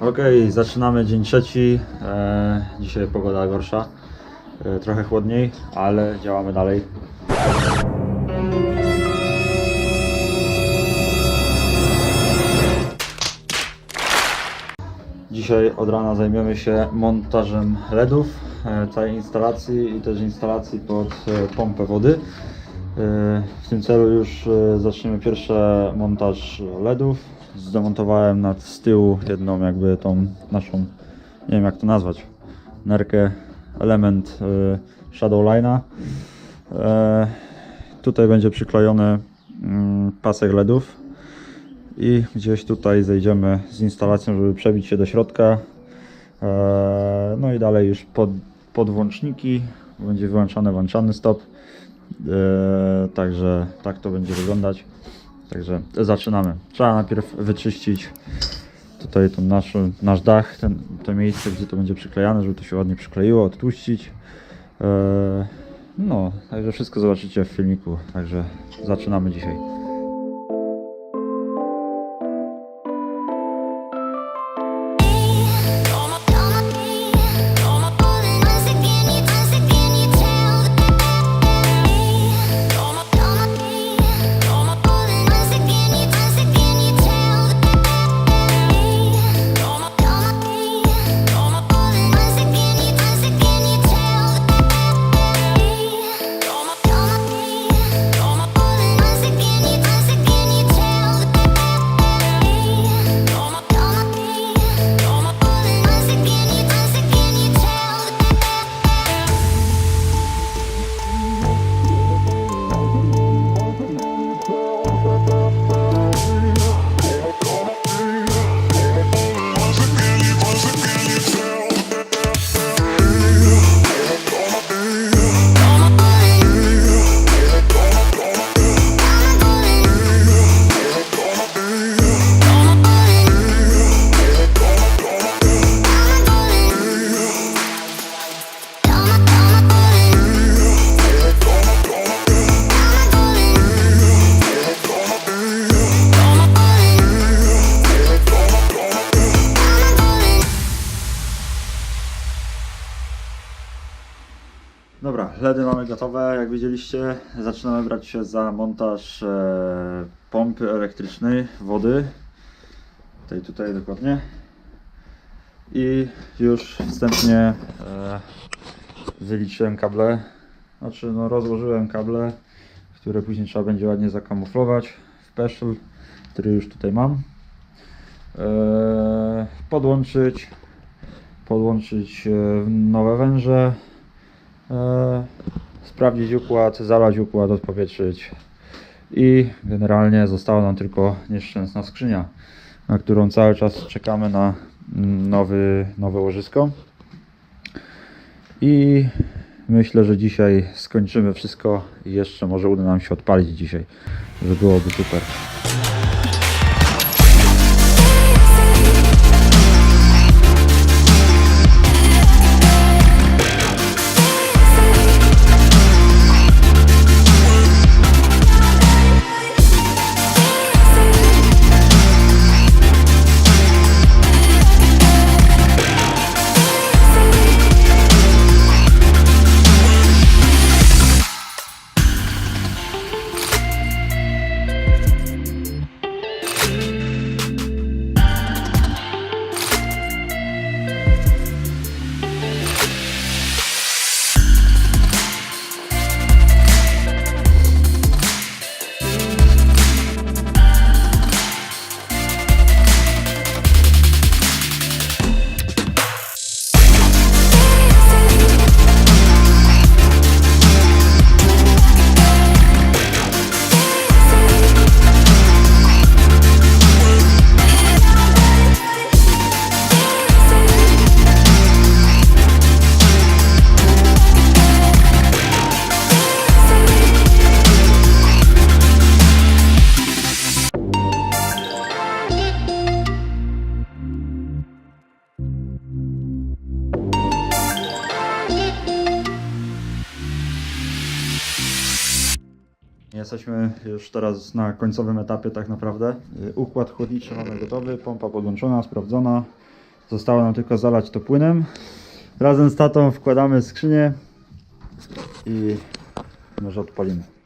Okej, zaczynamy dzień trzeci. E, dzisiaj pogoda gorsza. E, trochę chłodniej, ale działamy dalej. Dzisiaj od rana zajmiemy się montażem LEDów, e, całej instalacji i też instalacji pod e, pompę wody. W tym celu już e, zaczniemy pierwszy montaż LEDów. Zdemontowałem nad z tyłu jedną jakby tą naszą, nie wiem jak to nazwać, nerkę, element e, Shadowline'a. E, Tutaj będzie przyklejony mm, pasek LEDów i gdzieś tutaj zejdziemy z instalacją, żeby przebić się do środka. No i dalej już pod, podwłączniki, będzie wyłączany, włączany stop. Także tak to będzie wyglądać. Także zaczynamy. Trzeba najpierw wyczyścić tutaj ten nasz, nasz dach, ten, to miejsce, gdzie to będzie przyklejane, żeby to się ładnie przykleiło, odtłuścić. Eee, No, także wszystko zobaczycie w filmiku. Także zaczynamy dzisiaj. LEDy mamy gotowe, jak widzieliście. Zaczynamy brać się za montaż e, pompy elektrycznej wody. Tej tutaj dokładnie. I już wstępnie e, wyliczyłem kable. Znaczy, no, rozłożyłem kable, które później trzeba będzie ładnie zakamuflować w peszel, który już tutaj mam. E, podłączyć, podłączyć nowe węże. E, sprawdzić układ, zalać układ, odpowietrzyć. I generalnie została nam tylko nieszczęsna skrzynia, na którą cały czas czekamy na mm, nowy, nowe łożysko. I myślę, że dzisiaj skończymy wszystko i jeszcze może uda nam się odpalić dzisiaj, że byłoby super. jesteśmy już teraz na końcowym etapie tak naprawdę. Y, układ chłodniczy mamy gotowy, pompa podłączona, sprawdzona. Zostało nam tylko zalać to płynem. Razem z tatą wkładamy skrzynię i może odpalimy.